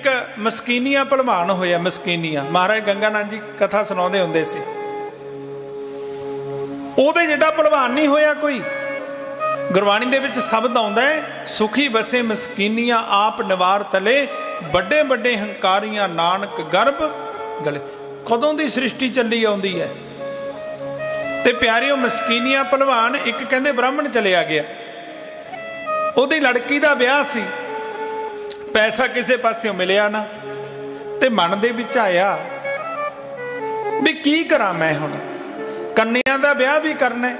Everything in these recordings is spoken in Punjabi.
ਇੱਕ ਮਸਕੀਨੀਆਂ ਭਲਵਾਨ ਹੋਇਆ, ਮਸਕੀਨੀਆਂ। ਮਹਾਰਾਜ ਗੰਗਾਨੰਦ ਜੀ ਕਥਾ ਸੁਣਾਉਂਦੇ ਹੁੰਦੇ ਸੀ। ਉਹਦੇ ਜਿਹੜਾ ਭਲਵਾਨ ਨਹੀਂ ਹੋਇਆ ਕੋਈ, ਗੁਰਬਾਣੀ ਦੇ ਵਿੱਚ ਸ਼ਬਦ ਆਉਂਦਾ ਹੈ, ਸੁਖੀ ਬਸੇ ਮਸਕੀਨੀਆਂ, ਆਪ ਨਿਵਾਰ ਤਲੇ, ਵੱਡੇ ਵੱਡੇ ਹੰਕਾਰੀਆਂ, ਨਾਨਕ ਗਰਭ ਗਲੇ। ਕਦੋਂ ਦੀ ਸ੍ਰਿਸ਼ਟੀ ਚੱਲੀ ਆਉਂਦੀ ਹੈ? ਤੇ ਪਿਆਰਿਓ, ਮਸਕੀਨੀਆਂ ਭਲਵਾਨ ਇੱਕ ਕਹਿੰਦੇ ਬ੍ਰਾਹਮਣ ਚਲਿਆ ਗਿਆ। ਉਹਦੀ ਲੜਕੀ ਦਾ ਵਿਆਹ ਸੀ। ਪੈਸਾ ਕਿਸੇ ਪਾਸਿਓਂ ਮਿਲਿਆ ਨਾ ਤੇ ਮਨ ਦੇ ਵਿੱਚ ਆਇਆ ਵੀ ਕੀ ਕਰਾਂ ਮੈਂ ਹੁਣ? ਕੰਨਿਆਂ ਦਾ ਵਿਆਹ ਵੀ ਕਰਨਾ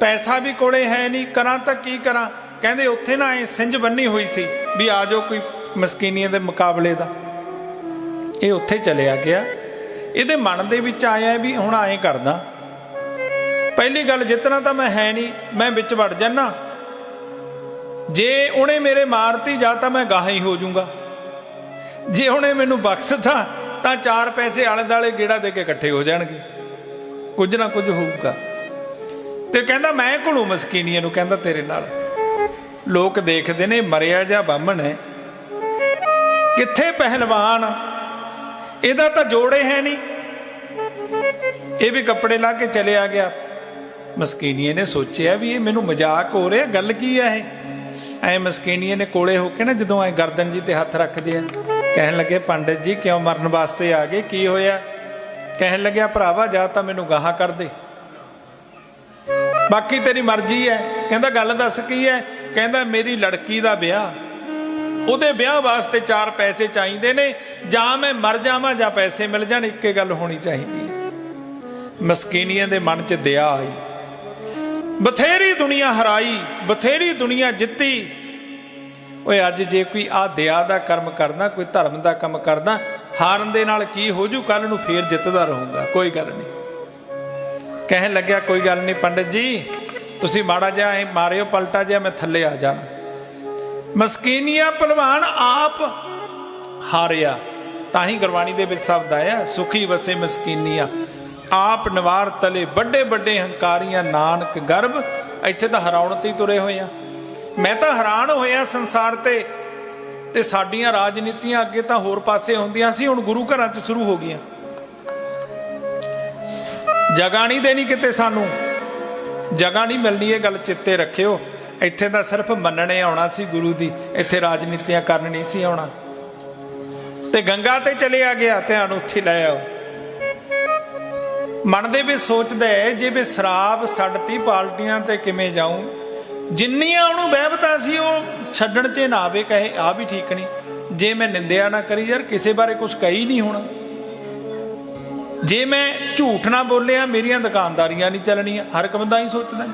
ਪੈਸਾ ਵੀ ਕੋਲੇ ਹੈ ਨਹੀਂ, ਕਰਾਂ ਤਾਂ ਕੀ ਕਰਾਂ? ਕਹਿੰਦੇ ਉੱਥੇ ਨਾ ਐ ਸਿੰਜ ਬੰਨੀ ਹੋਈ ਸੀ ਵੀ ਆ ਜਾਓ ਕੋਈ ਮਸਕੀਨੀਆਂ ਦੇ ਮੁਕਾਬਲੇ ਦਾ। ਇਹ ਉੱਥੇ ਚਲਿਆ ਗਿਆ। ਇਹਦੇ ਮਨ ਦੇ ਵਿੱਚ ਆਇਆ ਵੀ ਹੁਣ ਐਂ ਕਰਦਾ। ਪਹਿਲੀ ਗੱਲ ਜਿੱਤਣਾ ਤਾਂ ਮੈਂ ਹੈ ਨਹੀਂ, ਮੈਂ ਵਿੱਚ ਵੜ ਜਾਣਾ ਜੇ ਉਹਨੇ ਮੇਰੇ ਮਾਰਤੀ, ਜਾਂ ਤਾਂ ਮੈਂ ਗਾਹਾਂ ਹੀ ਹੋ ਜਾਊਂਗਾ। ਜੇ ਉਹਨੇ ਮੈਨੂੰ ਬਖਸ਼ਤਾ, ਤਾਂ ਚਾਰ ਪੈਸੇ ਆਲੇ ਦਾਲੇ ਗੇੜਾ ਦੇ ਕੇ ਇਕੱਠੇ ਹੋ ਜਾਣਗੇ। ਕੁਝ ਨਾ ਕੁਝ ਹੋਊਗਾ। ਤੇ ਕਹਿੰਦਾ, ਮੈਂ ਘੁਲੂ ਮਸਕੀਨੀਆਂ ਨੂੰ? ਕਹਿੰਦਾ, ਤੇਰੇ ਨਾਲ। ਲੋਕ ਦੇਖਦੇ ਨੇ, ਮਰਿਆ ਜਾਂ ਬਾਹਮਣ ਹੈ। ਕਿੱਥੇ ਪਹਿਲਵਾਨ? ਇਹਦਾ ਤਾਂ ਜੋੜੇ ਹੈ ਨਹੀਂ। ਇਹ ਵੀ ਕੱਪੜੇ ਲਾ ਕੇ ਚਲੇ ਆ ਗਿਆ। ਮਸਕੀਨੀਏ ਨੇ ਸੋਚਿਆ ਵੀ ਇਹ ਮੈਨੂੰ ਮਜ਼ਾਕ ਹੋ ਰਿਹਾ, ਗੱਲ ਕੀ ਹੈ ਇਹ? ਐ ਮਸਕੀਨੀਏ ਨੇ ਕੋਲੇ ਹੋ ਕੇ ਨਾ ਜਦੋਂ ਐ ਗਰਦਨ ਜੀ ਤੇ ਹੱਥ ਰੱਖਦੇ ਆ, ਕਹਿਣ ਲੱਗੇ, ਪੰਡਿਤ ਜੀ, ਕਿਉਂ ਮਰਨ ਵਾਸਤੇ ਆ ਗਏ? ਕੀ ਹੋਇਆ? ਕਹਿਣ ਲੱਗਿਆ, ਭਰਾਵਾ, ਜਾ ਤਾਂ ਮੈਨੂੰ ਗਾਹਾਂ ਕਰ ਦੇ। ਬਾਕੀ ਤੇਰੀ ਮਰਜ਼ੀ ਹੈ ਕਹਿੰਦਾ, ਗੱਲ ਦੱਸ ਕੀ ਹੈ ਕਹਿੰਦਾ, ਮੇਰੀ ਲੜਕੀ ਦਾ ਵਿਆਹ। ਉਹਦੇ ਵਿਆਹ ਵਾਸਤੇ ਚਾਰ ਪੈਸੇ ਚਾਹੀਦੇ ਨੇ। ਜਾਂ ਮੈਂ ਮਰ ਜਾਵਾਂ ਜਾਂ ਪੈਸੇ ਮਿਲ ਜਾਣ, ਇੱਕੇ ਗੱਲ ਹੋਣੀ ਚਾਹੀਦੀ ਹੈ ਮਸਕੀਨੀਆਂ ਦੇ ਮਨ 'ਚ ਦਇਆ ਆਈ। ਬਥੇਰੀ ਦੁਨੀਆ ਹਰਾਈ, ਬਥੇਰੀ ਦੁਨੀਆ ਜਿੱਤੀ। ਓਏ ਅੱਜ ਜੇ ਕੋਈ ਆ ਦਇਆ ਦਾ ਕਰਮ ਕਰਦਾ, ਕੋਈ ਧਰਮ ਦਾ ਕੰਮ ਕਰਦਾ, ਹਾਰਨ ਦੇ ਨਾਲ ਕੀ ਹੋ ਜੂ? ਕੱਲ ਨੂੰ ਫੇਰ ਜਿੱਤਦਾ ਰਹੂੰਗਾ, ਕੋਈ ਗੱਲ ਨਹੀਂ। ਕਹਿਣ ਲੱਗਿਆ, ਕੋਈ ਗੱਲ ਨਹੀਂ ਪੰਡਿਤ ਜੀ, ਤੁਸੀਂ ਮਾੜਾ ਜਿਹਾ ਐ ਮਾਰਿਓ, ਪਲਟਾ ਜਿਹਾ ਮੈਂ ਥੱਲੇ ਆ ਜਾਣਾ। ਮਸਕੀਨੀਆ ਪਹਿਲਵਾਨ ਆਪ ਹਾਰਿਆ, ਤਾਂ ਹੀ ਗੁਰਬਾਣੀ ਦੇ ਵਿੱਚ ਸ਼ਬਦ ਆਇਆ, ਸੁਖੀ ਵਸੇ ਮਸਕੀਨੀਆ। ਆਪ ਨਿਵਾਰ ਤਲੇ ਵੱਡੇ ਵੱਡੇ ਹੰਕਾਰੀਆਂ, ਨਾਨਕ ਗਰਭ, ਇੱਥੇ ਤਾਂ ਹਰਾਉਣ ਤੇ ਤੁਰੇ ਹੋਏ ਆ। ਮੈਂ ਤਾਂ ਹੈਰਾਨ ਹੋਇਆ ਸੰਸਾਰ ਤੇ ਤੇ ਸਾਡੀਆਂ ਰਾਜਨੀਤੀਆਂ ਅੱਗੇ ਤਾਂ ਹੋਰ ਪਾਸੇ ਹੁੰਦੀਆਂ ਸੀ, ਹੁਣ ਗੁਰੂ ਘਰਾਂ 'ਚ ਸ਼ੁਰੂ ਹੋ ਗਈਆਂ। ਜਗ੍ਹਾ ਨਹੀਂ ਦੇਣੀ ਕਿਤੇ ਸਾਨੂੰ। ਜਗ੍ਹਾ ਨਹੀਂ ਮਿਲਣੀ ਇਹ ਗੱਲ ਚਿੱਤੇ ਰੱਖਿਓ। ਇੱਥੇ ਤਾਂ ਸਿਰਫ ਮੰਨਣੇ ਆਉਣਾ ਸੀ ਗੁਰੂ ਦੀ, ਇੱਥੇ ਰਾਜਨੀਤੀਆਂ ਕਰਨ ਨਹੀਂ ਸੀ ਆਉਣਾ। ਤੇ ਗੰਗਾ ਤੇ ਚਲਿਆ ਗਿਆ, ਧਿਆਨ ਉੱਥੇ ਲੈ ਆਓ। ਮਨ ਦੇ ਵਿੱਚ ਸੋਚਦਾ ਹੈ, ਜੇ ਵੀ ਸ਼ਰਾਬ ਛੱਡਤੀ ਪਾਰਟੀਆਂ ਤੇ ਕਿਵੇਂ ਜਾਊਂ? ਜਿੰਨੀਆਂ ਉਹਨੂੰ ਬਹਿਬਤਾ ਸੀ, ਉਹ ਛੱਡਣ 'ਚ ਨਾ ਆਵੇ, ਕਹੇ ਆ ਵੀ ਠੀਕ ਨਹੀਂ। ਜੇ ਮੈਂ ਨਿੰਦਿਆ ਨਾ ਕਰੀ ਯਾਰ, ਕਿਸੇ ਬਾਰੇ ਕੁਝ ਕਹੀ ਨਹੀਂ ਹੋਣਾ। ਜੇ ਮੈਂ ਝੂਠ ਨਾ ਬੋਲਿਆ, ਮੇਰੀਆਂ ਦੁਕਾਨਦਾਰੀਆਂ ਨਹੀਂ ਚੱਲਣੀਆਂ। ਹਰ ਇੱਕ ਬੰਦਾ ਹੀ ਸੋਚਦਾ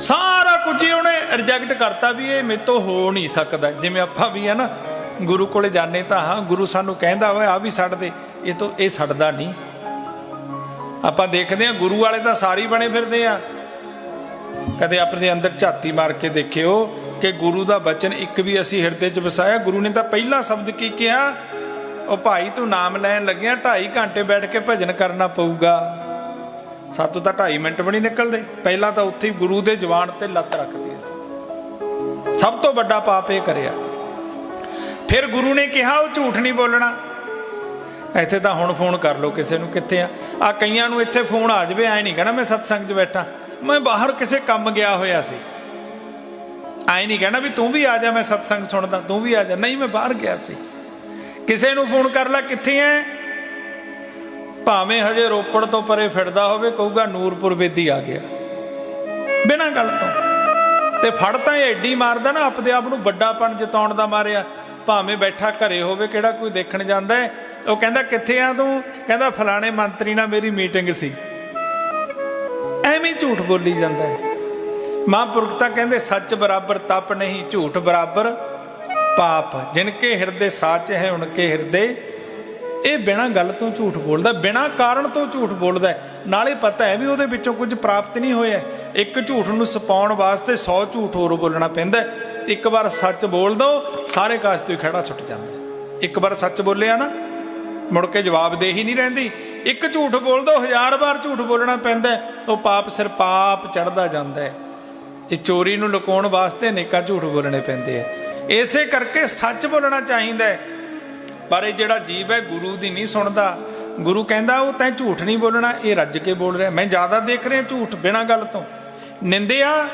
ਸਾਰਾ ਕੁਝ ਹੀ ਉਹਨੇ ਰਿਜੈਕਟ ਕਰਤਾ ਵੀ ਇਹ ਮੇਰੇ ਤੋਂ ਹੋ ਨਹੀਂ ਸਕਦਾ। ਜਿਵੇਂ ਆਪਾਂ ਵੀ ਹੈ ਨਾ, ਗੁਰੂ ਕੋਲੇ ਜਾਣੇ ਤਾਂ ਹਾਂ, ਗੁਰੂ ਸਾਨੂੰ ਕਹਿੰਦਾ ਓਏ ਆ ਵੀ ਛੱਡ ਦੇ ਇਹ ਤੋਂ ਇਹ ਛੱਡਦਾ ਨਹੀਂ। ਆਪਾਂ ਦੇਖਦੇ ਹਾਂ, ਗੁਰੂ ਵਾਲੇ ਤਾਂ ਸਾਰੀ ਬਣੇ ਫਿਰਦੇ ਆ। ਕਦੇ ਆਪਣੇ ਅੰਦਰ ਝਾਤੀ ਮਾਰ ਕੇ ਦੇਖਿਓ ਕਿ ਗੁਰੂ ਦਾ ਬਚਨ ਇੱਕ ਵੀ ਅਸੀਂ ਹਿਰਦੇ 'ਚ ਵਸਾਇਆ। ਗੁਰੂ ਨੇ ਤਾਂ ਪਹਿਲਾ ਸ਼ਬਦ ਕੀ ਕਿਹਾ? ਉਹ ਭਾਈ ਤੂੰ ਨਾਮ ਲੈਣ ਲੱਗਿਆ 2.5 ਘੰਟੇ ਬੈਠ ਕੇ ਭਜਨ ਕਰਨਾ ਪਊਗਾ। ਸਾਤੋਂ ਤਾਂ 2.5 ਮਿੰਟ ਵੀ ਨਹੀਂ ਨਿਕਲਦੇ। ਪਹਿਲਾਂ ਤਾਂ ਉੱਥੇ ਹੀ ਗੁਰੂ ਦੇ ਜਵਾਨ ਤੇ ਲੱਤ ਰੱਖਦੀ ਸੀ। ਸਭ ਤੋਂ ਵੱਡਾ ਪਾਪ ਇਹ ਕਰਿਆ। ਫਿਰ ਗੁਰੂ ਨੇ ਕਿਹਾ, ਉਹ ਝੂਠ ਨਹੀਂ ਬੋਲਣਾ। ਇੱਥੇ ਤਾਂ ਹੁਣ ਫੋਨ ਕਰ ਲਓ ਕਿਸੇ ਨੂੰ ਕਿੱਥੇ ਆ। ਆ ਕਈਆਂ ਨੂੰ ਇੱਥੇ ਫੋਨ ਆ ਜਾਵੇ, ਐ ਨਹੀਂ ਕਹਿਣਾ ਮੈਂ ਸਤਸੰਗ 'ਚ ਬੈਠਾ। ਮੈਂ ਬਾਹਰ ਕਿਸੇ ਕੰਮ ਗਿਆ ਹੋਇਆ ਸੀ। ਐ ਨਹੀਂ ਕਹਿਣਾ ਵੀ ਤੂੰ ਵੀ ਆ ਜਾ, ਮੈਂ ਸਤਸੰਗ ਸੁਣਦਾ, ਤੂੰ ਵੀ ਆ ਜਾ। ਨਹੀਂ, ਮੈਂ ਬਾਹਰ ਗਿਆ ਸੀ। ਕਿਸੇ ਨੂੰ ਫੋਨ ਕਰ ਲੈ, ਕਿੱਥੇ ਐ? ਭਾਵੇਂ ਹਜੇ ਰੋਪੜ ਤੋਂ ਪਰੇ ਫਿਰਦਾ ਹੋਵੇ, ਕਹੂਗਾ ਨੂਰਪੁਰ ਵੇਦੀ ਆ ਗਿਆ। ਬਿਨਾਂ ਗੱਲ ਤੋਂ। ਤੇ ਫੜ ਤਾਂ ਐਡੀ ਮਾਰਦਾ ਨਾ, ਆਪਦੇ ਆਪ ਨੂੰ ਵੱਡਾਪਣ ਜਿਤਾਉਣ ਦਾ ਮਾਰਿਆ। ਭਾਵੇਂ ਬੈਠਾ ਘਰੇ ਹੋਵੇ, ਕਿਹੜਾ ਕੋਈ ਦੇਖਣ ਜਾਂਦਾ ਹੈ ਉਹ ਕਹਿੰਦਾ, ਕਿੱਥੇ ਆ ਤੂੰ? ਕਹਿੰਦਾ, ਫਲਾਣੇ ਮੰਤਰੀ ਨਾਲ ਮੇਰੀ ਮੀਟਿੰਗ ਸੀ। ਐਵੇਂ ਝੂਠ ਬੋਲੀ ਜਾਂਦਾ ਹੈ। ਮਹਾਂਪੁਰਖ ਤਾਂ ਕਹਿੰਦੇ, ਸੱਚ ਬਰਾਬਰ ਤਪ ਨਹੀਂ, ਝੂਠ ਬਰਾਬਰ ਪਾਪ। ਜਿਨ ਕੇ ਹਿਰਦੇ ਸਾਚ ਹੈ, ਉਨਕੇ ਹਿਰਦੇ ਇਹ ਬਿਨਾਂ ਗੱਲ ਤੋਂ ਝੂਠ ਬੋਲਦਾ, ਬਿਨਾਂ ਕਾਰਨ ਤੋਂ ਝੂਠ ਬੋਲਦਾ ਨਾਲੇ ਪਤਾ ਹੈ ਵੀ ਉਹਦੇ ਵਿੱਚੋਂ ਕੁਝ ਪ੍ਰਾਪਤ ਨਹੀਂ ਹੋਇਆ। ਇੱਕ ਝੂਠ ਨੂੰ ਸਪਾਉਣ ਵਾਸਤੇ 100 ਝੂਠ ਹੋਰ ਬੋਲਣਾ ਪੈਂਦਾ ਇੱਕ ਵਾਰ ਸੱਚ ਬੋਲ ਦੋ, ਸਾਰੇ ਕਾਸ਼ ਤੋਂ ਹੀ ਖੜਾ ਛੁੱਟ ਜਾਂਦਾ ਇੱਕ ਵਾਰ ਸੱਚ ਬੋਲਿਆ ਨਾ ਮੁੜ ਕੇ ਜਵਾਬਦੇਹੀ ਨਹੀਂ ਰਹਿੰਦੀ। ਇੱਕ ਝੂਠ ਬੋਲ ਦੋ ਹਜ਼ਾਰ ਵਾਰ ਝੂਠ ਬੋਲਣਾ ਪੈਂਦਾ ਉਹ ਪਾਪ ਸਿਰ ਪਾਪ ਚੜਦਾ ਜਾਂਦਾ ਹੈ। ਇਹ ਚੋਰੀ ਨੂੰ ਲੁਕਾਉਣ ਵਾਸਤੇ ਅਨੇਕਾਂ ਝੂਠ ਬੋਲਣੇ ਪੈਂਦੇ ਆ। ਇਸੇ ਕਰਕੇ ਸੱਚ ਬੋਲਣਾ ਚਾਹੀਦਾ ਹੈ। ਪਰ ਇਹ ਜਿਹੜਾ ਜੀਵ ਹੈ, ਗੁਰੂ ਦੀ ਨਹੀਂ ਸੁਣਦਾ। ਗੁਰੂ ਕਹਿੰਦਾ, ਉਹ ਤੈਂ ਝੂਠ ਨਹੀਂ ਬੋਲਣਾ, ਇਹ ਰੱਜ ਕੇ ਬੋਲ ਰਿਹਾ। ਮੈਂ ਜ਼ਿਆਦਾ ਦੇਖ ਰਿਹਾ ਝੂਠ ਬਿਨਾਂ ਗੱਲ ਤੋਂ। ਨਿੰਦਿਆ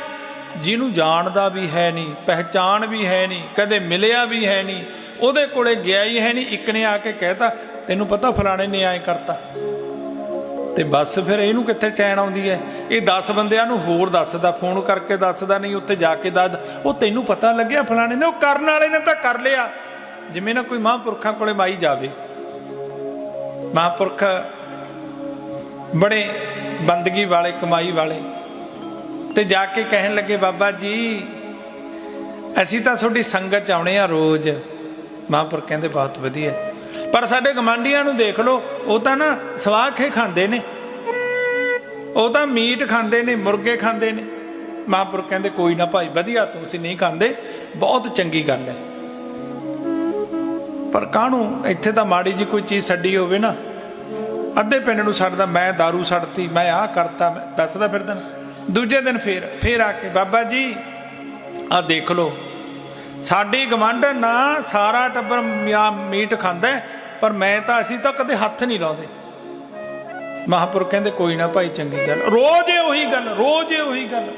ਜਿਹਨੂੰ ਜਾਣਦਾ ਵੀ ਹੈ ਨਹੀਂ, ਪਹਿਚਾਣ ਵੀ ਹੈ ਨਹੀਂ, ਕਦੇ ਮਿਲਿਆ ਵੀ ਹੈ ਨਹੀਂ ਉਹਦੇ ਕੋਲੇ ਗਿਆ ਹੀ ਹੈ ਨਹੀਂ, ਇੱਕ ਨੇ ਆ ਕੇ ਕਹਿਤਾ, ਤੈਨੂੰ ਪਤਾ ਫਲਾਣੇ ਨੇ ਐਂ ਕਰਤਾ। ਤੇ ਬਸ ਫਿਰ ਇਹਨੂੰ ਕਿੱਥੇ ਚੈਨ ਆਉਂਦੀ ਹੈ? ਇਹ 10 ਬੰਦਿਆਂ ਨੂੰ ਹੋਰ ਦੱਸਦਾ, ਫੋਨ ਕਰਕੇ ਦੱਸਦਾ, ਨਹੀਂ ਉੱਥੇ ਜਾ ਕੇ ਦੱਸ ਉਹ ਤੈਨੂੰ ਪਤਾ ਲੱਗਿਆ ਫਲਾਣੇ ਨੇ? ਉਹ ਕਰਨ ਵਾਲੇ ਨੇ ਤਾਂ ਕਰ ਲਿਆ। ਜਿਵੇਂ ਨਾ ਕੋਈ ਮਹਾਂਪੁਰਖਾਂ ਕੋਲੇ ਮਾਈ ਜਾਵੇ। ਮਹਾਂਪੁਰਖ ਬੜੇ ਬੰਦਗੀ ਵਾਲੇ, ਕਮਾਈ ਵਾਲੇ। ਤੇ ਜਾ ਕੇ ਕਹਿਣ ਲੱਗੇ, ਬਾਬਾ ਜੀ, ਅਸੀਂ ਤਾਂ ਤੁਹਾਡੀ ਸੰਗਤ ਚ ਆਉਣੇ ਆ ਰੋਜ਼। ਮਹਾਂਪੁਰਖ ਕਹਿੰਦੇ ਬਹੁਤ ਵਧੀਆ। ਪਰ ਸਾਡੇ ਗਮਾਂਡੀਆਂ ਨੂੰ ਦੇਖ ਲਓ, ਉਹ ਤਾਂ ਨਾ ਸਵਾਖੇ ਖਾਂਦੇ ਨੇ। ਉਹ ਤਾਂ ਮੀਟ ਖਾਂਦੇ ਨੇ, ਮੁਰਗੇ ਖਾਂਦੇ ਨੇ। ਮਹਾਂਪੁਰਖ ਕਹਿੰਦੇ, ਕੋਈ ਨਾ ਭਾਈ, ਵਧੀਆ, ਤੁਸੀਂ ਨਹੀਂ ਖਾਂਦੇ। ਬਹੁਤ ਚੰਗੀ ਗੱਲ ਹੈ। ਪਰ ਕਾਹਨੂੰ ਇੱਥੇ ਤਾਂ ਮਾੜੀ ਜੀ ਕੋਈ ਚੀਜ਼ ਛੱਡੀ ਹੋਵੇ ਨਾ? ਅੱਧੇ ਪਿੰਡ ਨੂੰ ਛੱਡਦਾ, ਮੈਂ दारू ਛੱਡਤੀ, ਮੈਂ ਆਹ ਕਰਤਾ, ਮੈਂ ਦੱਸਦਾ ਫਿਰਦਾ। ਦੂਜੇ ਦਿਨ ਫੇਰ ਫੇਰ ਆ ਕੇ, ਬਾਬਾ ਜੀ ਆ ਦੇਖ ਲਓ ਸਾਡੀ ਗਵੰਡ ਨਾ ਸਾਰਾ ਟੱਬਰ ਮਿਆ- ਮੀਟ ਖਾਂਦਾ ਪਰ ਮੈਂ ਤਾਂ ਅਸੀਂ ਤਾਂ ਕਦੇ ਹੱਥ ਨਹੀਂ ਲਾਉਂਦੇ। ਮਹਾਪੁਰ ਕਹਿੰਦੇ, ਕੋਈ ਨਾ ਭਾਈ, ਚੰਗੀ ਗੱਲ। ਰੋਜ਼ ਇਹ ਉਹੀ ਗੱਲ, ਰੋਜ਼ ਇਹ ਉਹੀ ਗੱਲ।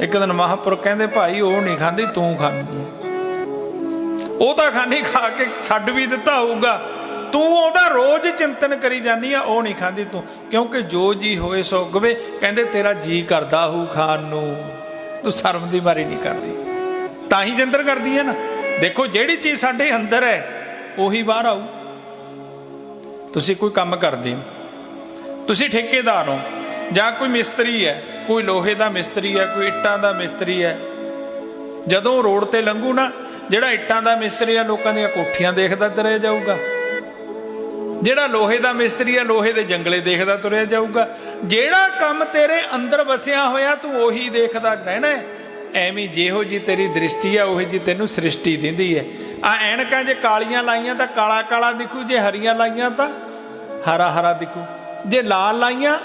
ਇੱਕ ਦਿਨ ਮਹਾਪੁਰ ਕਹਿੰਦੇ, ਭਾਈ, ਉਹ ਨਹੀਂ ਖਾਂਦੀ, ਤੂੰ ਖਾਂਦੀ ਉਹ ਤਾਂ ਖਾਂਦੀ, ਖਾ ਕੇ ਛੱਡ ਵੀ ਦਿੱਤਾ ਹੋਊਗਾ। ਤੂੰ ਉਹਦਾ ਰੋਜ਼ ਚਿੰਤਨ ਕਰੀ ਜਾਨੀ ਆ, ਉਹ ਨਹੀਂ ਖਾਂਦੀ ਤੂੰ। ਕਿਉਂਕਿ ਜੋ ਜੀ ਹੋਏ ਸੋ ਗਵੇ ਕਹਿੰਦੇ, ਤੇਰਾ ਜੀ ਕਰਦਾ ਹੂ ਖਾਣ ਨੂੰ। ਤੂੰ ਸ਼ਰਮ ਦੀ ਮਾਰੀ ਨਹੀਂ ਕਰਦੀ। ਤਾਂ ਹੀ ਜਿੰਦਰ ਕਰਦੀ ਹੈ ਨਾ। ਦੇਖੋ, ਜਿਹੜੀ ਚੀਜ਼ ਸਾਡੇ ਅੰਦਰ ਹੈ, ਉਹੀ ਬਾਹਰ ਆਊ। ਤੁਸੀਂ ਕੋਈ ਕੰਮ ਕਰਦੇ ਹੋ। ਤੁਸੀਂ ਠੇਕੇਦਾਰ ਹੋ, ਜਾਂ ਕੋਈ ਮਿਸਤਰੀ ਹੈ, ਕੋਈ ਲੋਹੇ ਦਾ ਮਿਸਤਰੀ ਹੈ, ਕੋਈ ਇੱਟਾਂ ਦਾ ਮਿਸਤਰੀ ਹੈ। ਜਦੋਂ ਰੋਡ ਤੇ ਲੰਘੂ ਨਾ, ਜਿਹੜਾ ਇੱਟਾਂ ਦਾ ਮਿਸਤਰੀ ਆ, ਲੋਕਾਂ ਦੀਆਂ ਕੋਠੀਆਂ ਦੇਖਦਾ ਤੁਰਿਆ ਜਾਊਗਾ। ਜਿਹੜਾ ਲੋਹੇ ਦਾ ਮਿਸਤਰੀ ਆ, ਲੋਹੇ ਦੇ ਜੰਗਲੇ ਦੇਖਦਾ ਤੁਰਿਆ ਜਾਊਗਾ। ਜਿਹੜਾ ਕੰਮ ਤੇਰੇ ਅੰਦਰ ਵਸਿਆ ਹੋਇਆ, ਤੂੰ ਉਹੀ ਦੇਖਦਾ ਰਹਿਣਾ ਐਵੇਂ ਜਿਹੋ ਜੀ ਤੇਰੀ ਦ੍ਰਿਸ਼ਟੀ ਆ, ਉਹੀ ਜੀ ਤੈਨੂੰ ਸ੍ਰਿਸ਼ਟੀ ਦਿੰਦੀ ਹੈ। ਆ ਐਨਕਾਂ ਜੇ ਕਾਲੀਆਂ ਲਾਈਆਂ ਤਾਂ ਕਾਲਾ ਕਾਲਾ ਦਿਖੂ, ਜੇ ਹਰੀਆਂ ਲਾਈਆਂ ਤਾਂ ਹਰਾ ਹਰਾ ਦਿਖੂ। ਜੇ ਲਾਲ ਲਾਈਆਂ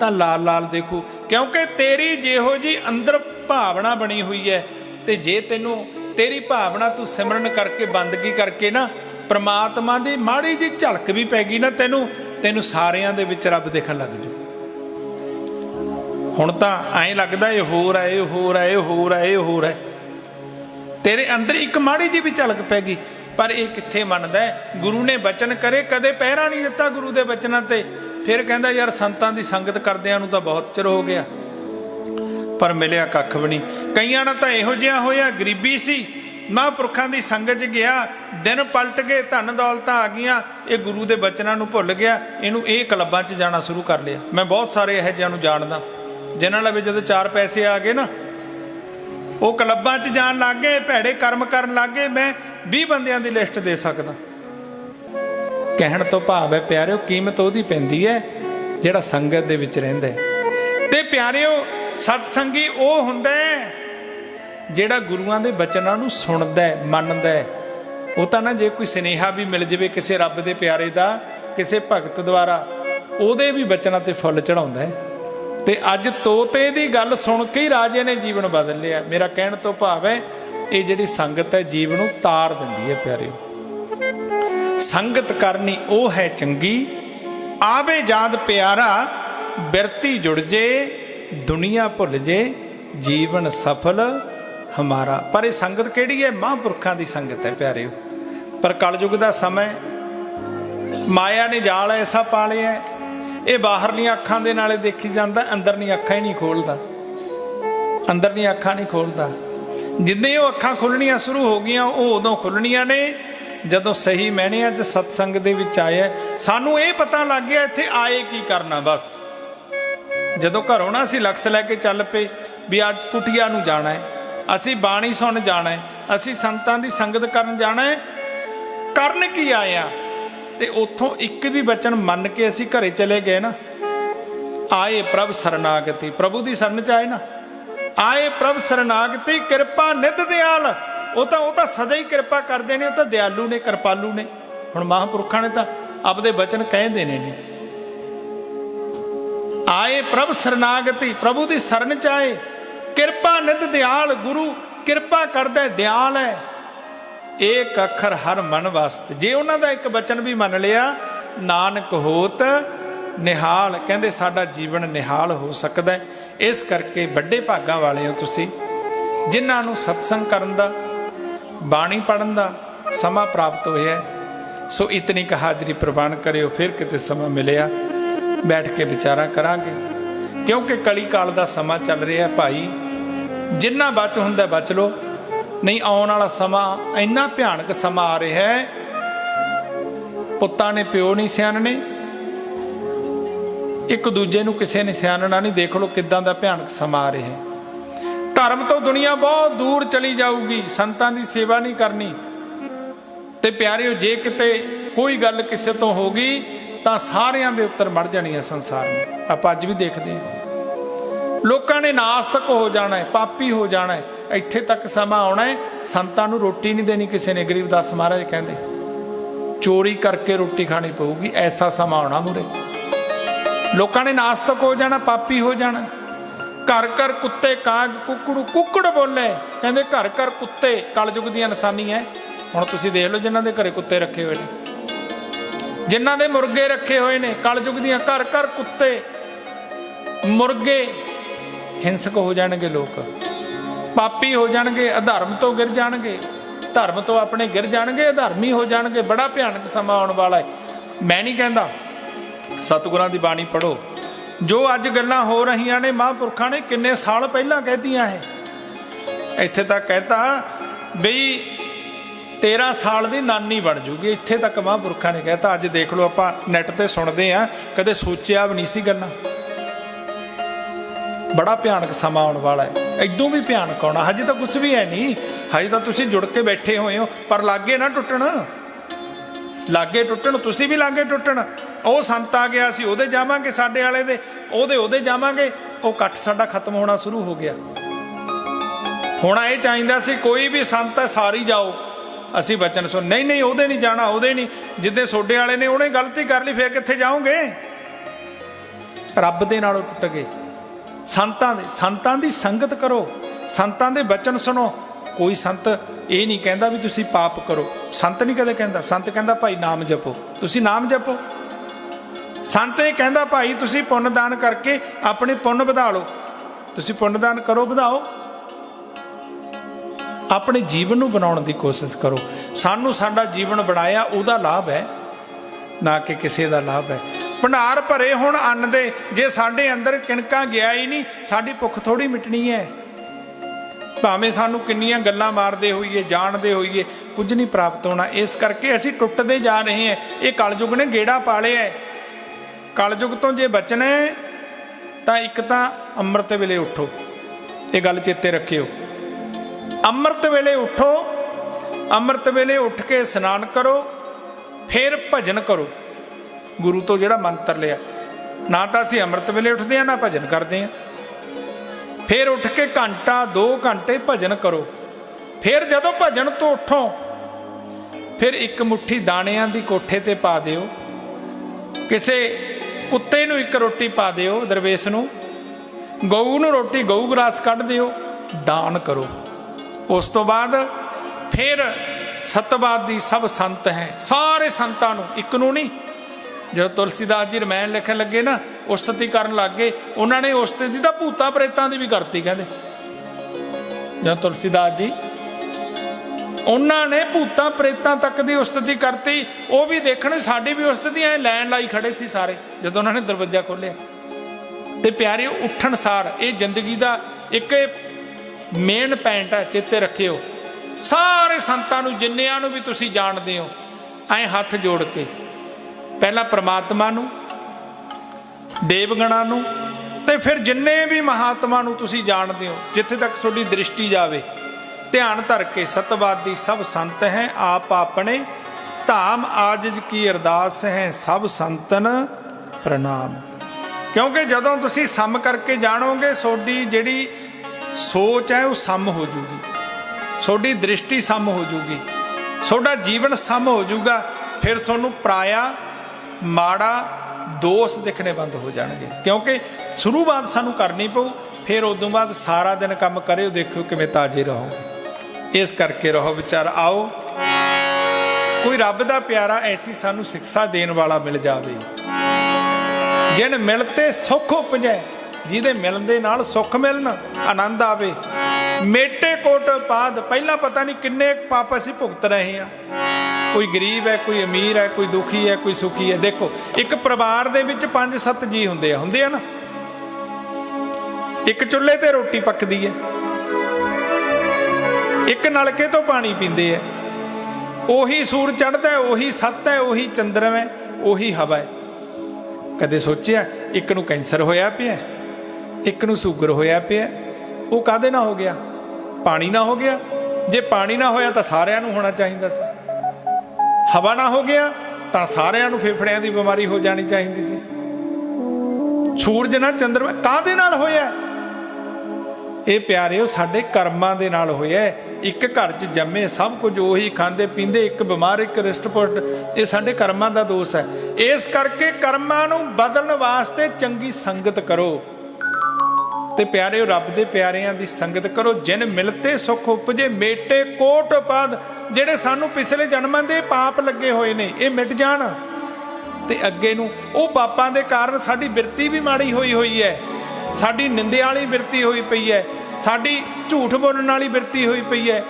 ਤਾਂ ਲਾਲ ਲਾਲ ਦੇਖੂ। ਕਿਉਂਕਿ ਤੇਰੀ ਜਿਹੋ ਜੀ ਅੰਦਰ ਭਾਵਨਾ ਬਣੀ ਹੋਈ ਹੈ ਤੇ ਜੇ ਤੈਨੂੰ ਤੇਰੀ ਭਾਵਨਾ ਤੂੰ ਸਿਮਰਨ ਕਰਕੇ, ਬੰਦਗੀ ਕਰਕੇ ਨਾ, ਪ੍ਰਮਾਤਮਾ ਦੀ ਮਾੜੀ ਜੀ ਝਲਕ ਵੀ ਪੈ ਗਈ ਨਾ ਤੈਨੂੰ ਤੈਨੂੰ ਸਾਰਿਆਂ ਦੇ ਵਿੱਚ ਰੱਬ ਦੇਖਣ ਲੱਗ ਜੂ ਹੁਣ ਤਾਂ ਐਂ ਲੱਗਦਾ ਇਹ ਹੋਰ ਹੈ ਇਹ ਹੋਰ ਹੈ ਇਹ ਹੋਰ ਹੈ ਇਹ ਹੋਰ ਹੈ ਤੇਰੇ ਅੰਦਰ ਇੱਕ ਮਾੜੀ ਜੀ ਵੀ ਝਲਕ ਪੈ ਗਈ, ਪਰ ਇਹ ਕਿੱਥੇ ਮੰਨਦਾ ਗੁਰੂ ਨੇ ਬਚਨ ਕਰੇ, ਕਦੇ ਪਹਿਰਾ ਨਹੀਂ ਦਿੱਤਾ ਗੁਰੂ ਦੇ ਬਚਨਾਂ ਤੇ। ਫਿਰ ਕਹਿੰਦਾ, ਯਾਰ ਸੰਤਾਂ ਦੀ ਸੰਗਤ ਕਰਦਿਆਂ ਨੂੰ ਤਾਂ ਬਹੁਤ ਚਿਰ ਹੋ ਗਿਆ। ਪਰ ਮਿਲਿਆ ਕੱਖ ਵੀ ਨਹੀਂ। ਕਈਆਂ ਨਾਲ ਤਾਂ ਇਹੋ ਜਿਹਾ ਹੋਇਆ, ਗਰੀਬੀ ਸੀ। ਮਹਾਂਪੁਰਖਾਂ ਦੀ ਸੰਗਤ 'ਚ ਗਿਆ, ਦਿਨ ਪਲਟ ਗਏ, ਧਨ ਦੌਲਤਾਂ ਆ ਗਈਆਂ। ਇਹ ਗੁਰੂ ਦੇ ਬਚਨਾਂ ਨੂੰ ਭੁੱਲ ਗਿਆ। ਇਹਨੂੰ ਇਹ ਕਲੱਬਾਂ 'ਚ ਜਾਣਾ ਸ਼ੁਰੂ ਕਰ ਲਿਆ। ਮੈਂ ਬਹੁਤ ਸਾਰੇ ਇਹੋ ਜਿਹਿਆਂ ਨੂੰ ਜਾਣਦਾ। ਜਿਨ੍ਹਾਂ ਲਵੇ ਜਦੋਂ ਚਾਰ ਪੈਸੇ ਆ ਗਏ ਨਾ, ਉਹ ਕਲੱਬਾਂ 'ਚ ਜਾਣ ਲੱਗ ਗਏ, ਭੈੜੇ ਕਰਮ ਕਰਨ ਲੱਗ ਗਏ, ਮੈਂ 20 ਬੰਦਿਆਂ ਦੀ ਲਿਸਟ ਦੇ ਸਕਦਾ। ਕਹਿਣ ਤੋਂ ਭਾਵ ਹੈ, ਪਿਆਰਿਓ, ਕੀਮਤ ਉਹਦੀ ਪੈਂਦੀ ਹੈ ਜਿਹੜਾ ਸੰਗਤ ਦੇ ਵਿੱਚ ਰਹਿੰਦਾ ਤੇ ਪਿਆਰਿਓ, ਸਤਸੰਗੀ ਉਹ ਹੁੰਦਾ ਹੈ ਜਿਹੜਾ ਗੁਰੂਆਂ ਦੇ ਬਚਨਾਂ ਨੂੰ ਸੁਣਦਾ ਹੈ, ਮੰਨਦਾ ਹੈ। ਉਹ ਤਾਂ ਨਾ ਜੇ ਕੋਈ ਸਨੇਹਾ ਵੀ ਮਿਲ ਜਵੇ ਕਿਸੇ ਰੱਬ ਦੇ ਪਿਆਰੇ ਦਾ, ਕਿਸੇ ਭਗਤ ਦੁਆਰਾ, ਉਹਦੇ ਵੀ ਬਚਨਾਂ ਤੇ ਫੁੱਲ ਚੜਾਉਂਦਾ ਹੈ। ਤੇ ਅੱਜ ਤੋਤੇ ਦੀ ਗੱਲ ਸੁਣ ਕੇ ਹੀ ਰਾਜੇ ਨੇ ਜੀਵਨ ਬਦਲ ਲਿਆ। ਮੇਰਾ ਕਹਿਣ ਤੋਂ ਭਾਵ ਹੈ, ਇਹ ਜਿਹੜੀ ਸੰਗਤ ਹੈ ਜੀਵ ਨੂੰ ਤਾਰ ਦਿੰਦੀ ਹੈ ਪਿਆਰਿਓ। ਸੰਗਤ ਕਰਨੀ ਉਹ ਹੈ ਚੰਗੀ, ਆਵੇ ਜਾਦ ਪਿਆਰਾ, ਬਿਰਤੀ ਜੁੜ ਜੇ, ਦੁਨੀਆ ਭੁੱਲ ਜੇ, ਜੀਵਨ ਸਫਲ ਹਮਾਰਾ। ਪਰ ਇਹ ਸੰਗਤ ਕਿਹੜੀ ਹੈ? ਮਹਾਂਪੁਰਖਾਂ ਦੀ ਸੰਗਤ ਹੈ ਪਿਆਰਿਓ। ਪਰ ਕਲਯੁਗ ਦਾ ਸਮਾਂ ਮਾਇਆ ਨੇ ਜਾਲ ਐਸਾ ਪਾ ਲਿਆ ਇਹ ਬਾਹਰਲੀਆਂ ਅੱਖਾਂ ਦੇ ਨਾਲੇ ਦੇਖੀ ਜਾਂਦਾ, ਅੰਦਰਲੀਆਂ ਅੱਖਾਂ ਹੀ ਨਹੀਂ ਖੋਲਦਾ। ਅੰਦਰਲੀਆਂ ਅੱਖਾਂ ਨਹੀਂ ਖੋਲਦਾ। ਜਿੰਨੇ ਉਹ ਅੱਖਾਂ ਖੁੱਲਣੀਆਂ ਸ਼ੁਰੂ ਹੋ ਗਈਆਂ, ਉਹ ਉਦੋਂ ਖੁੱਲਣੀਆਂ ਨੇ। ਜਦੋਂ ਸਹੀ ਮਹਿਣੇ ਅੱਜ ਸਤਸੰਗ ਦੇ ਵਿੱਚ ਆਇਆ, ਸਾਨੂੰ ਇਹ ਪਤਾ ਲੱਗ ਗਿਆ ਇੱਥੇ ਆਏ ਕੀ ਕਰਨਾ ਬਸ। ਜਦੋਂ ਘਰੋਂ ਨਾ ਅਸੀਂ ਲਕਸ ਲੈ ਕੇ ਚੱਲ ਪਏ ਵੀ ਅੱਜ ਕੁਟਿਆ ਨੂੰ ਜਾਣਾ ਹੈ, ਅਸੀਂ ਬਾਣੀ ਸੁਣ ਜਾਣਾ ਹੈ, ਅਸੀਂ ਸੰਤਾਂ ਦੀ ਸੰਗਤ ਕਰਨ ਜਾਣਾ ਹੈ, ਕਰਨ ਕੀ ਆਇਆ ਤੇ ਉੱਥੋਂ ਇੱਕ ਵੀ ਬਚਨ ਮੰਨ ਕੇ ਅਸੀਂ ਘਰੇ ਚਲੇ ਗਏ ਨਾ, ਆਏ ਪ੍ਰਭ ਸਰਨਾਗਤੀ, ਪ੍ਰਭੂ ਦੀ ਸ਼ਰਨ ਚ ਆਏ ਨਾ, ਆਏ ਪ੍ਰਭ ਸਰਨਾਗਤੀ, ਕਿਰਪਾ ਨਿਤ ਦਿਆਲ। ਉਹ ਤਾਂ ਉਹ ਤਾਂ ਸਦਾ ਹੀ ਕਿਰਪਾ ਕਰਦੇ ਨੇ, ਉਹ ਤਾਂ ਦਿਆਲੂ ਨੇ, ਕਿਰਪਾਲੂ ਨੇ। ਹੁਣ ਮਹਾਂਪੁਰਖਾਂ ਨੇ ਤਾਂ ਆਪਦੇ ਬਚਨ ਕਹਿੰਦੇ ਨੇ ਨੇ ਆਏ ਪ੍ਰਭ ਸਰਨਾਗਤੀ, ਪ੍ਰਭੂ ਦੀ ਸ਼ਰਨ ਚ ਆਏ। ਕਿਰਪਾ ਨਿਤ ਦਿਆਲ, ਗੁਰੂ ਕਿਰਪਾ ਕਰਦਾ ਦਿਆਲ ਹੈ। ਏਕ ਅੱਖਰ ਹਰ ਮਨ ਵਸਤ। ਜੇ ਉਹਨਾਂ ਦਾ ਇੱਕ ਬਚਨ ਵੀ ਮੰਨ ਲਿਆ, ਨਾਨਕ ਹੋਤ ਨਿਹਾਲ, ਕਹਿੰਦੇ ਸਾਡਾ ਜੀਵਨ ਨਿਹਾਲ ਹੋ ਸਕਦਾ ਹੈ। ਇਸ ਕਰਕੇ ਵੱਡੇ ਭਾਗਾਂ ਵਾਲੇ ਹੋ ਤੁਸੀਂ, ਜਿਨ੍ਹਾਂ ਨੂੰ ਸਤਸੰਗ ਕਰਨ ਦਾ, ਬਾਣੀ ਪੜਨ ਦਾ ਸਮਾਂ ਪ੍ਰਾਪਤ ਹੋਇਆ ਸੋ ਇਤਨੀ ਕ ਹਾਜ਼ਰੀ ਪ੍ਰਵਾਨ ਕਰਿਓ, ਫਿਰ ਕਿਤੇ ਸਮਾਂ ਮਿਲਿਆ, ਬੈਠ ਕੇ ਵਿਚਾਰਾ ਕਰਾਂਗੇ। ਕਿਉਂਕਿ ਕਲੀ ਕਾਲ ਦਾ ਸਮਾਂ ਚੱਲ ਰਿਹਾ ਭਾਈ, ਜਿੰਨਾ ਬਚ ਹੁੰਦਾ ਬਚ ਲੋ ਨਹੀਂ ਆਉਣ ਵਾਲਾ ਸਮਾਂ ਇੰਨਾ ਭਿਆਨਕ ਸਮਾਂ ਆ ਰਿਹਾ ਹੈ। ਪੁੱਤਾਂ ਨੇ, ਪਿਓ ਨਹੀਂ ਸਿਆਣਨੇ, ਇੱਕ ਦੂਜੇ ਨੂੰ ਕਿਸੇ ਨੇ ਸਿਆਣਨਾ ਨਹੀਂ। ਦੇਖ ਲਓ ਕਿਦਾਂ ਦਾ ਭਿਆਨਕ ਸਮਾਂ ਆ ਰਿਹਾ ਹੈ। ਧਰਮ ਤੋਂ ਦੁਨੀਆ ਬਹੁਤ ਦੂਰ ਚਲੀ ਜਾਊਗੀ। ਸੰਤਾਂ ਦੀ ਸੇਵਾ ਨਹੀਂ ਕਰਨੀ। ਤੇ ਪਿਆਰਿਓ, ਜੇ ਕਿਤੇ ਕੋਈ ਗੱਲ ਕਿਸੇ ਤੋਂ ਹੋ ਗਈ, ਤਾਂ ਸਾਰਿਆਂ ਦੇ ਉੱਤਰ ਮੜ ਜਾਣੀ ਹੈ ਸੰਸਾਰ ਨੂੰ ਆਪਾਂ ਅੱਜ ਵੀ ਦੇਖਦੇ ਹਾਂ। ਲੋਕਾਂ ਨੇ ਨਾਸਤਕ ਹੋ ਜਾਣਾ ਹੈ, ਪਾਪੀ ਹੋ ਜਾਣਾ ਹੈ। ਇੱਥੇ ਤੱਕ ਸਮਾਂ ਆਉਣਾ ਹੈ। ਸੰਤਾਂ ਨੂੰ ਰੋਟੀ ਨਹੀਂ ਦੇਣੀ ਕਿਸੇ ਨੇ। ਗਰੀਬਦਾਸ ਮਹਾਰਾਜ ਕਹਿੰਦੇ, ਚੋਰੀ ਕਰਕੇ ਰੋਟੀ ਖਾਣੀ ਪਊਗੀ, ਐਸਾ ਸਮਾਂ ਆਉਣਾ ਮੂਰੇ ਲੋਕਾਂ ਨੇ ਨਾਸਤਕ ਹੋ ਜਾਣਾ, ਪਾਪੀ ਹੋ ਜਾਣਾ। ਘਰ ਘਰ ਕੁੱਤੇ ਕਾਗ ਕੁੱਕੜੂ ਕੁੱਕੜ ਬੋਲੇ। ਕਹਿੰਦੇ, ਘਰ ਘਰ ਕੁੱਤੇ ਕਲਯੁਗ ਦੀਆਂ ਨਿਸ਼ਾਨੀ ਹੈ ਹੁਣ ਤੁਸੀਂ ਦੇਖ ਲਓ ਜਿਨ੍ਹਾਂ ਦੇ ਘਰੇ ਕੁੱਤੇ ਰੱਖੇ ਹੋਏ ਨੇ। ਜਿਨ੍ਹਾਂ ਦੇ ਮੁਰਗੇ ਰੱਖੇ ਹੋਏ ਨੇ, ਕਲਯੁਗ ਦੀਆਂ ਘਰ ਘਰ ਕੁੱਤੇ। ਮੁਰਗੇ ਹਿੰਸਕ ਹੋ ਜਾਣਗੇ ਲੋਕ। ਪਾਪੀ ਹੋ ਜਾਣਗੇ, ਅਧਰਮ ਤੋਂ ਗਿਰ ਜਾਣਗੇ। ਧਰਮ ਤੋਂ ਆਪਣੇ ਗਿਰ ਜਾਣਗੇ, ਅਧਰਮੀ ਹੋ ਜਾਣਗੇ। ਬੜਾ ਭਿਆਨਕ ਸਮਾਂ ਆਉਣ ਵਾਲਾ ਹੈ। ਮੈਂ ਨਹੀਂ ਕਹਿੰਦਾ। ਸਤਿਗੁਰਾਂ ਦੀ ਬਾਣੀ ਪੜੋ ਜੋ ਅੱਜ ਗੱਲਾਂ ਹੋ ਰਹੀਆਂ ਨੇ ਮਹਾਂਪੁਰਖਾਂ ਨੇ, ਕਿੰਨੇ ਸਾਲ ਪਹਿਲਾਂ ਕਹਿਤੀਆਂ ਇਹ। ਇੱਥੇ ਤੱਕ ਕਹਿਤਾ ਬਈ 13 ਸਾਲ ਦੀ ਨਾਨੀ ਬਣ ਜੂਗੀ। ਇੱਥੇ ਤੱਕ ਮਹਾਂਪੁਰਖਾਂ ਨੇ ਕਹਿਤਾ। ਅੱਜ ਦੇਖ ਲਓ ਆਪਾਂ ਨੈਟ ਤੇ ਸੁਣਦੇ ਆ ਕਦੇ ਸੋਚਿਆ ਵੀ ਨਹੀਂ ਸੀ ਗੱਲਾਂ। ਬੜਾ ਭਿਆਨਕ ਸਮਾਂ ਆਉਣ ਵਾਲਾ ਹੈ। ਐਦੋਂ ਵੀ ਭਿਆਨਕ ਆਉਣਾ ਹਜੇ ਤਾਂ ਕੁਝ ਵੀ ਹੈ ਨਹੀਂ। ਹਜੇ ਤਾਂ ਤੁਸੀਂ ਜੁੜ ਕੇ ਬੈਠੇ ਹੋਏ ਹੋ, ਪਰ ਲਾਗੇ ਨਾ ਟੁੱਟਣ। ਲਾਗੇ ਟੁੱਟਣ, ਤੁਸੀਂ ਵੀ ਲਾਗੇ ਟੁੱਟਣ। ਉਹ ਸੰਤ ਆ ਗਿਆ ਸੀ, ਉਹਦੇ ਜਾਵਾਂਗੇ ਸਾਡੇ ਵਾਲੇ ਦੇ। ਉਹਦੇ ਉਹਦੇ ਜਾਵਾਂਗੇ। ਉਹ ਇਕੱਠ ਸਾਡਾ ਖਤਮ ਹੋਣਾ ਸ਼ੁਰੂ ਹੋ ਗਿਆ। ਹੁਣ ਇਹ ਚਾਹੀਦਾ ਸੀ, ਕੋਈ ਵੀ ਸੰਤ ਹੈ, ਸਾਰੀ ਜਾਓ। ਅਸੀਂ ਬਚਨ ਸੁਣ ਨਹੀਂ ਨਹੀਂ, ਉਹਦੇ ਨਹੀਂ ਜਾਣਾ, ਉਹਦੇ ਨਹੀਂ। ਜਿੱਦੇ ਸੋਡੇ ਵਾਲੇ ਨੇ, ਉਹਨੇ ਗਲਤੀ ਕਰ ਲਈ, ਫੇਰ ਕਿੱਥੇ ਜਾਓਗੇ? ਰੱਬ ਦੇ ਨਾਲੋਂ ਟੁੱਟ ਗਏ। ਸੰਤਾਂ ਦੇ ਸੰਤਾਂ ਦੀ ਸੰਗਤ ਕਰੋ। ਸੰਤਾਂ ਦੇ ਬਚਨ ਸੁਣੋ। ਕੋਈ ਸੰਤ ਇਹ ਨਹੀਂ ਕਹਿੰਦਾ ਵੀ ਤੁਸੀਂ ਪਾਪ ਕਰੋ। ਸੰਤ ਨਹੀਂ ਕਦੇ ਕਹਿੰਦਾ। ਸੰਤ ਕਹਿੰਦਾ, ਭਾਈ, ਨਾਮ ਜਪੋ। ਤੁਸੀਂ ਨਾਮ ਜਪੋ। ਸੰਤ ਇਹ ਕਹਿੰਦਾ, ਭਾਈ, ਤੁਸੀਂ ਪੁੰਨ ਦਾਨ ਕਰਕੇ ਆਪਣੇ ਪੁੰਨ ਵਧਾ ਲਓ। ਤੁਸੀਂ ਪੁੰਨ ਦਾਨ ਕਰੋ, ਵਧਾਓ। ਆਪਣੇ ਜੀਵਨ ਨੂੰ ਬਣਾਉਣ ਦੀ ਕੋਸ਼ਿਸ਼ ਕਰੋ। ਸਾਨੂੰ ਸਾਡਾ ਜੀਵਨ ਬਣਾਇਆ, ਉਹਦਾ ਲਾਭ ਹੈ। ਨਾ ਕਿ ਕਿਸੇ ਦਾ ਲਾਭ ਹੈ। ਭੰਡਾਰ ਭਰੇ ਹੁਣ ਅੰਨ ਦੇ। ਜੇ ਸਾਡੇ ਅੰਦਰ ਕਿਣਕਾਂ ਗਿਆ ਹੀ ਨਹੀਂ, ਸਾਡੀ ਭੁੱਖ ਥੋੜੀ ਮਿਟਣੀ ਹੈ। ਭਾਵੇਂ ਸਾਨੂੰ ਕਿੰਨੀਆਂ ਗੱਲਾਂ ਮਾਰਦੇ ਹੋਈਏ, ਜਾਣਦੇ ਹੋਈਏ, ਕੁਝ ਨਹੀਂ ਪ੍ਰਾਪਤ ਹੋਣਾ। ਇਸ ਕਰਕੇ ਅਸੀਂ ਟੁੱਟਦੇ ਜਾ ਰਹੇ ਹਾਂ। ਇਹ ਕਲਯੁਗ ਨੇ ਗੇੜਾ ਪਾਲਿਆ ਹੈ। ਕਲਯੁਗ ਤੋਂ ਜੇ ਬਚਣਾ ਹੈ, ਤਾਂ ਇੱਕ ਤਾਂ ਅੰਮ੍ਰਿਤ ਵੇਲੇ ਉੱਠੋ। ਇਹ ਗੱਲ ਚੇਤੇ ਰੱਖਿਓ। ਅੰਮ੍ਰਿਤ ਵੇਲੇ ਉੱਠੋ। ਅੰਮ੍ਰਿਤ ਵੇਲੇ ਉੱਠ ਕੇ ਇਸ਼ਨਾਨ ਕਰੋ। ਫਿਰ ਭਜਨ ਕਰੋ। ਗੁਰੂ ਤੋਂ ਜਿਹੜਾ ਮੰਤਰ ਲਿਆ। ਨਾ ਤਾਂ ਅਸੀਂ ਅੰਮ੍ਰਿਤ ਵੇਲੇ ਉੱਠਦੇ ਆ ਨਾ ਭਜਨ ਕਰਦੇ ਆ ਫਿਰ ਉੱਠ ਕੇ ਘੰਟਾ 2 ਘੰਟੇ ਭਜਨ ਕਰੋ। ਫਿਰ ਜਦੋਂ ਭਜਨ ਤੋਂ ਉੱਠੋ, ਫਿਰ ਇੱਕ ਮੁਠੀ ਦਾਣਿਆਂ ਦੀ ਕੋਠੇ ਤੇ ਪਾ ਦਿਓ। ਕਿਸੇ ਕੁੱਤੇ ਨੂੰ ਇੱਕ ਰੋਟੀ ਪਾ ਦਿਓ, ਦਰਵੇਸ਼ ਨੂੰ। ਗਊ ਨੂੰ ਰੋਟੀ, ਗਊ ਗਰਾਸ ਕੱਢ ਦਿਓ, ਦਾਨ ਕਰੋ। ਉਸ ਤੋਂ ਬਾਅਦ ਫਿਰ ਸਤਵਾਦੀ ਸਭ ਸੰਤ ਹੈ। ਸਾਰੇ ਸੰਤਾਂ ਨੂੰ, ਇੱਕ ਨੂੰ ਨਹੀਂ ਜਦੋਂ ਤੁਲਸੀਦਾਸ ਜੀ ਰਮਾਇਣ ਲਿਖਣ ਲੱਗੇ ਨਾ ਉਸਤਤੀ ਕਰਨ ਲੱਗੇ ਉਹਨਾਂ ਨੇ ਉਸਤਤੀ ਤਾਂ ਭੂਤਾਂ ਪ੍ਰੇਤਾਂ ਦੀ ਵੀ ਕਰਤੀ ਕਹਿੰਦੇ। ਜਦੋਂ ਤੁਲਸੀਦਾਸ ਜੀ, ਉਹਨਾਂ ਨੇ ਭੂਤਾਂ ਪ੍ਰੇਤਾਂ ਤੱਕ ਦੀ ਉਸਤਤੀ ਕਰਤੀ। ਉਹ ਵੀ ਦੇਖਣ, ਸਾਡੀ ਵੀ ਉਸਤਤੀ ਐ ਲੈਣ ਲਾਈ ਖੜੇ ਸੀ ਸਾਰੇ, ਜਦੋਂ ਉਹਨਾਂ ਨੇ ਦਰਵਾਜ਼ਾ ਖੋਲ੍ਹਿਆ। ਤੇ ਪਿਆਰੇ ਉੱਠਣ ਸਾਰ, ਇਹ ਜ਼ਿੰਦਗੀ ਦਾ ਇੱਕ ਮੇਨ ਪੈਂਟ ਹੈ, ਚੇਤੇ ਰੱਖਿਓ। ਸਾਰੇ ਸੰਤਾਂ ਨੂੰ, ਜਿੰਨਿਆਂ ਨੂੰ ਵੀ ਤੁਸੀਂ ਜਾਣਦੇ ਹੋ, ਐ ਹੱਥ ਜੋੜ ਕੇ। ਪਹਿਲਾਂ ਪ੍ਰਮਾਤਮਾ ਨੂੰ, ਦੇਵਗਣਾਂ ਨੂੰ, ਤੇ ਫਿਰ ਜਿੰਨੇ ਵੀ ਮਹਾਤਮਾ ਨੂੰ ਤੁਸੀਂ ਜਾਣਦੇ ਹੋ, ਜਿੱਥੇ ਤੱਕ ਤੁਹਾਡੀ ਦ੍ਰਿਸ਼ਟੀ ਜਾਵੇ, ਧਿਆਨ ਧਰ ਕੇ ਸਤਵਾਦੀ ਸਭ ਸੰਤ ਹੈ, ਆਪ ਆਪਣੇ ਧਾਮ ਆਜਜ ਕੀ ਅਰਦਾਸ ਹੈ, ਸਭ ਸੰਤਨ ਪ੍ਰਣਾਮ। ਕਿਉਂਕਿ ਜਦੋਂ ਤੁਸੀਂ ਸਮ ਕਰਕੇ ਜਾਣੋਗੇ, ਤੁਹਾਡੀ ਜਿਹੜੀ ਸੋਚ ਹੈ, ਉਹ ਸਮ ਹੋ ਜੂਗੀ। ਤੁਹਾਡੀ ਦ੍ਰਿਸ਼ਟੀ ਸਮ ਹੋ ਜੂਗੀ। ਤੁਹਾਡਾ ਜੀਵਨ ਸਮ ਹੋ ਜੂਗਾ। ਫਿਰ ਤੁਹਾਨੂੰ ਪਰਾਇਆ ਮਾੜਾ ਦੋਸ਼ ਦਿਖਣੇ ਬੰਦ ਹੋ ਜਾਣਗੇ। ਕਿਉਂਕਿ ਸ਼ੁਰੂਆਤ ਸਾਨੂੰ ਕਰਨੀ ਪਊ, ਫਿਰ ਉਦੋਂ ਬਾਅਦ ਸਾਰਾ ਦਿਨ ਕੰਮ ਕਰਿਓ, ਦੇਖਿਓ ਕਿਵੇਂ ਤਾਜੇ ਰਹੋ। ਇਸ ਕਰਕੇ ਰਹੋ ਵਿਚਾਰ, ਆਓ। ਕੋਈ ਰੱਬ ਦਾ ਪਿਆਰਾ ਐਸੀ ਸਾਨੂੰ ਸਿੱਖਿਆ ਦੇਣ ਵਾਲਾ ਮਿਲ ਜਾਵੇ। ਜਿਨ ਮਿਲਤੇ ਸੁਖ ਉਪਜੈ, ਜਿਹਦੇ ਮਿਲਣ ਦੇ ਨਾਲ ਸੁੱਖ ਮਿਲਣ, ਆਨੰਦ ਆਵੇ। ਮੇਟੇ ਕੋਟ ਪਾਦ, ਪਹਿਲਾਂ ਪਤਾ ਨਹੀਂ ਕਿੰਨੇ ਪਾਪ ਅਸੀਂ ਭੁਗਤ ਰਹੇ ਹਾਂ। ਕੋਈ ਗਰੀਬ ਹੈ, ਕੋਈ ਅਮੀਰ ਹੈ, ਕੋਈ ਦੁਖੀ ਹੈ, ਕੋਈ ਸੁਖੀ ਹੈ। ਦੇਖੋ, ਇੱਕ ਪਰਿਵਾਰ ਦੇ ਵਿੱਚ ਪੰਜ ਸੱਤ ਜੀ ਹੁੰਦੇ ਆ ਹੁੰਦੇ ਆ ਨਾ? ਇੱਕ ਚੁੱਲ੍ਹੇ ਤੇ ਰੋਟੀ ਪੱਕਦੀ ਹੈ। ਇੱਕ ਨਲਕੇ ਤੋਂ ਪਾਣੀ ਪੀਂਦੇ ਆ। ਉਹੀ ਸੂਰ ਚੜਦਾ ਉਹੀ ਸੱਤ ਹੈ, ਉਹੀ ਚੰਦਰਮ ਹੈ, ਉਹੀ ਹਵਾ ਹੈ। ਕਦੇ ਸੋਚਿਆ, ਇੱਕ ਨੂੰ ਕੈਂਸਰ ਹੋਇਆ ਪਿਆ, ਇੱਕ ਨੂੰ ਸ਼ੂਗਰ ਹੋਇਆ ਪਿਆ, ਉਹ ਕਾਦੇ ਨਾ ਹੋ ਗਿਆ? ਪਾਣੀ ਨਾ ਹੋ ਗਿਆ। ਜੇ ਪਾਣੀ ਨਾ ਹੋਇਆ ਤਾਂ ਸਾਰਿਆਂ ਨੂੰ ਹੋਣਾ ਚਾਹੀਦਾ ਸੀ। ਹਵਾ ਨਾ ਹੋ ਗਿਆ ਤਾਂ ਸਾਰਿਆਂ ਨੂੰ ਫੇਫੜਿਆਂ ਦੀ ਬਿਮਾਰੀ ਹੋ ਜਾਣੀ ਚਾਹੀਦੀ ਸੀ। ਸੂਰਜ ਨਾਲ ਚੰਦਰਮਾ ਕਾਦੇ ਨਾਲ ਹੋਇਆ? ਇਹ ਪਿਆਰਿਓ, ਸਾਡੇ ਕਰਮਾਂ ਦੇ ਨਾਲ ਹੋਇਆ। ਇੱਕ ਘਰ 'ਚ ਜੰਮੇ, ਸਭ ਕੁਝ ਉਹੀ ਖਾਂਦੇ, ਪੀਂਦੇ, ਇੱਕ ਬਿਮਾਰ, ਇੱਕ ਰਿਸ਼ਟਪੁੱਟ। ਇਹ ਸਾਡੇ ਕਰਮਾਂ ਦਾ ਦੋਸ਼ ਹੈ। ਇਸ ਕਰਕੇ ਕਰਮਾਂ ਨੂੰ ਬਦਲਣ ਵਾਸਤੇ ਚੰਗੀ ਸੰਗਤ ਕਰੋ। ਤੇ ਪਿਆਰਿਓ, ਰੱਬ ਦੇ ਪਿਆਰਿਆਂ ਦੀ ਸੰਗਤ ਕਰੋ। ਜਿਨ ਮਿਲਤੇ ਸੁਖ ਉਪਜੇ, ਮੇਟੇ ਕੋਟ ਪਾਦ ਜਿਹੜੇ ਸਾਨੂੰ ਪਿਛਲੇ ਜਨਮਾਂ ਦੇ ਪਾਪ ਲੱਗੇ ਹੋਏ ਨੇ, ਇਹ ਮਿਟ ਜਾਣ। ਤੇ ਅੱਗੇ ਨੂੰ, ਉਹ ਪਾਪਾਂ ਦੇ ਕਾਰਨ ਸਾਡੀ ਬਿਰਤੀ ਵੀ ਮਾੜੀ ਹੋਈ ਹੋਈ ਹੈ। ਸਾਡੀ ਨਿੰਦੇ ਵਾਲੀ ਬਿਰਤੀ ਹੋਈ ਪਈ ਹੈ। ਸਾਡੀ ਝੂਠ ਬੋਲਣ ਵਾਲੀ ਬਿਰਤੀ ਹੋਈ ਪਈ ਹੈ।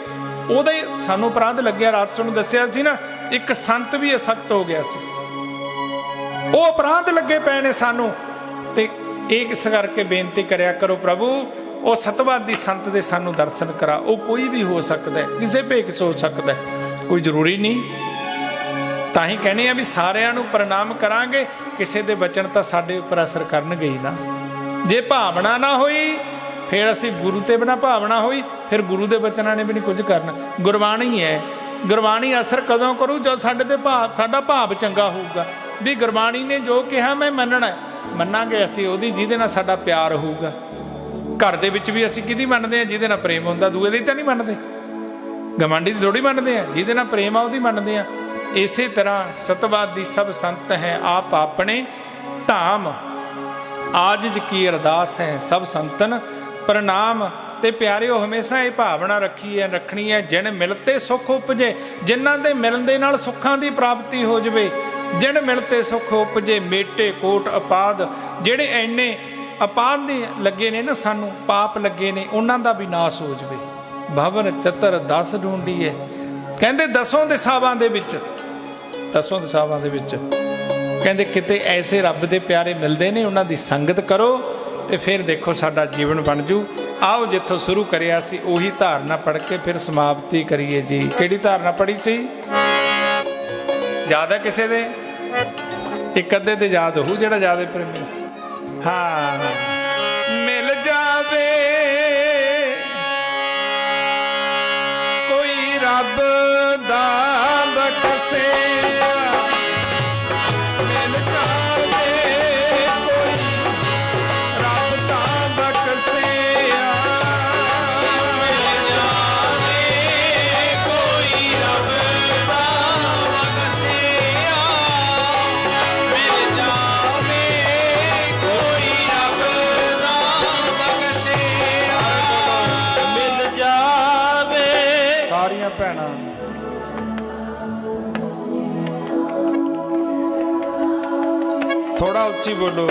ਉਹਦਾ ਹੀ ਸਾਨੂੰ ਅਪਰਾਧ ਲੱਗਿਆ। ਰਾਤ ਤੁਹਾਨੂੰ ਦੱਸਿਆ ਸੀ ਨਾ, ਇੱਕ ਸੰਤ ਵੀ ਅਸਖਤ ਹੋ ਗਿਆ ਸੀ। ਉਹ ਅਪਰਾਧ ਲੱਗੇ ਪਏ ਨੇ ਸਾਨੂੰ। ਇਹ ਕਿਸ ਕਰਕੇ ਬੇਨਤੀ ਕਰਿਆ ਕਰੋ ਪ੍ਰਭੂ? ਉਹ ਸਤਵਾਦੀ ਸੰਤ ਦੇ ਸਾਨੂੰ ਦਰਸ਼ਨ ਕਰਾ। ਉਹ ਕੋਈ ਵੀ ਹੋ ਸਕਦਾ ਕਿਸੇ ਭੇਖ 'ਚ ਹੋ ਸਕਦਾ ਕੋਈ ਜ਼ਰੂਰੀ ਨਹੀਂ। ਤਾਂ ਹੀ ਕਹਿੰਦੇ ਆ ਵੀ ਸਾਰਿਆਂ ਨੂੰ ਪ੍ਰਣਾਮ ਕਰਾਂਗੇ। ਕਿਸੇ ਦੇ ਬਚਨ ਤਾਂ ਸਾਡੇ ਉੱਪਰ ਅਸਰ ਕਰਨਗੇ ਹੀ ਨਾ। ਜੇ ਭਾਵਨਾ ਨਾ ਹੋਈ, ਫਿਰ ਅਸੀਂ ਗੁਰੂ ਤੇ ਬਿਨਾ ਭਾਵਨਾ ਹੋਈ, ਫਿਰ ਗੁਰੂ ਦੇ ਬਚਨਾਂ ਨੇ ਵੀ ਨਹੀਂ ਕੁਝ ਕਰਨਾ। ਗੁਰਬਾਣੀ ਹੈ। ਗੁਰਬਾਣੀ ਅਸਰ ਕਦੋਂ ਕਰੂ? ਜਦ ਸਾਡੇ ਤੇ ਭਾਵ ਸਾਡਾ ਭਾਵ ਚੰਗਾ ਹੋਊਗਾ। ਵੀ ਗੁਰਬਾਣੀ ਨੇ ਜੋ ਕਿਹਾ, ਮੈਂ ਮੰਨਣਾ ਮੰਨਾਂਗੇ ਅਸੀਂ, ਉਹਦੀ ਜਿਹਦੇ ਨਾਲ ਸਾਡਾ ਪਿਆਰ ਹੋਊਗਾ। ਘਰ ਦੇ ਵਿੱਚ ਵੀ ਅਸੀਂ ਕਿਹਦੀ ਮੰਨਦੇ ਆ ਜਿਹਦੇ ਨਾਲ ਪ੍ਰੇਮ ਹੁੰਦਾ, ਦੂਏ ਦੀ ਤਾਂ ਨਹੀਂ ਮੰਨਦੇ। ਗਵਾਂਢੀ ਦੀ ਥੋੜੀ ਮੰਨਦੇ ਆ, ਜਿਹਦੇ ਨਾਲ ਪ੍ਰੇਮ ਆ, ਉਹਦੀ ਮੰਨਦੇ ਆ। ਇਸੇ ਤਰ੍ਹਾਂ ਸਤਵਾਦੀ ਸਭ ਸੰਤ ਹੈ, ਆਪ ਆਪਣੇ ਧਾਮ। ਆਜ ਕੀ ਅਰਦਾਸ ਹੈ, ਸਭ ਸੰਤਨ। ਪ੍ਰਣਾਮ ਤੇ ਪਿਆਰਿਓ, ਹਮੇਸ਼ਾ ਇਹ ਭਾਵਨਾ ਰੱਖੀ ਹੈ, ਰੱਖਣੀ ਹੈ ਜਿਨ ਮਿਲਤੇ ਸੁਖ ਉਪਜੇ, ਜਿਨ੍ਹਾਂ ਦੇ ਮਿਲਣ ਦੇ ਨਾਲ ਸੁੱਖਾਂ ਦੀ ਪ੍ਰਾਪਤੀ ਹੋ ਜਵੇ ਜਿਣ ਮਿਲਤੇ ਸੁਖ ਉਪਜੇ ਮੇਟੇ ਕੋਟ ਅਪਾਦ। ਜਿਹੜੇ ਐਨੇ ਅਪਾਦ ਦੇ ਲੱਗੇ ਨੇ ਨਾ, ਸਾਨੂੰ ਪਾਪ ਲੱਗੇ ਨੇ, ਉਹਨਾਂ ਦਾ ਵੀ ਨਾਸ ਹੋ ਜਵੇ। ਭਵਨ ਚਤਰ 10 ਢੂੰਡੀਏ। ਕਹਿੰਦੇ ਦਸੋਂ ਦਿਸ਼ਾਵਾਂ ਦੇ ਵਿੱਚ, ਦਸੋਂ ਦਿਸ਼ਾਵਾਂ ਦੇ ਵਿੱਚ। ਕਹਿੰਦੇ ਕਿਤੇ ਐਸੇ ਰੱਬ ਦੇ ਪਿਆਰੇ ਮਿਲਦੇ ਨੇ, ਉਹਨਾਂ ਦੀ ਸੰਗਤ ਕਰੋ ਤੇ ਫਿਰ ਦੇਖੋ ਸਾਡਾ ਜੀਵਨ ਬਣ ਜੂ। ਆਓ ਜਿੱਥੋਂ ਸ਼ੁਰੂ ਕਰਿਆ ਸੀ, ਉਹੀ ਧਾਰਨਾ ਪੜ ਕੇ ਫਿਰ ਸਮਾਪਤੀ ਕਰੀਏ ਜੀ। ਕਿਹੜੀ ਧਾਰਨਾ ਪੜੀ ਸੀ? ਜ਼ਿਆਦਾ ਕਿਸੇ ਦੇ? ਇੱਕ ਅੱਧੇ ਤੇ ਯਾਦ ਹੋਊ ਜਿਹੜਾ ਜ਼ਿਆਦਾ ਪ੍ਰੇਮੀ ਹਾਂ। ਮਿਲ ਜਾਵੇ ਕੋਈ ਰੱਬ ਦਾ ਥੋੜਾ ਉੱਚੀ ਬੋਲੋ।